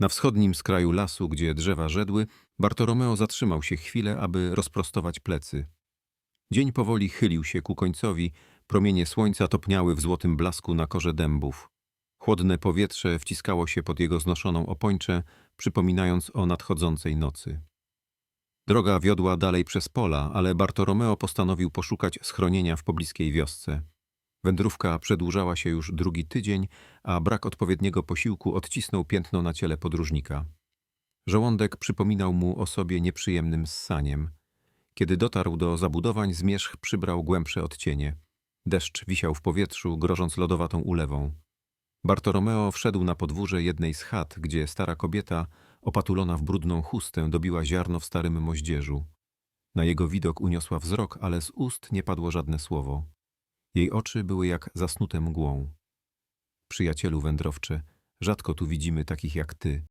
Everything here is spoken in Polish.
Na wschodnim skraju lasu, gdzie drzewa żedły, Bartolomeo zatrzymał się chwilę, aby rozprostować plecy. Dzień powoli chylił się ku końcowi, promienie słońca topniały w złotym blasku na korze dębów. Chłodne powietrze wciskało się pod jego znoszoną opończę, przypominając o nadchodzącej nocy. Droga wiodła dalej przez pola, ale Bartolomeo postanowił poszukać schronienia w pobliskiej wiosce. Wędrówka przedłużała się już drugi tydzień, a brak odpowiedniego posiłku odcisnął piętno na ciele podróżnika. Żołądek przypominał mu o sobie nieprzyjemnym ssaniem. Kiedy dotarł do zabudowań, zmierzch przybrał głębsze odcienie. Deszcz wisiał w powietrzu, grożąc lodowatą ulewą. Bartolomeo wszedł na podwórze jednej z chat, gdzie stara kobieta, opatulona w brudną chustę, dobiła ziarno w starym moździerzu. Na jego widok uniosła wzrok, ale z ust nie padło żadne słowo. Jej oczy były jak zasnute mgłą. Przyjacielu wędrowcze, rzadko tu widzimy takich jak ty.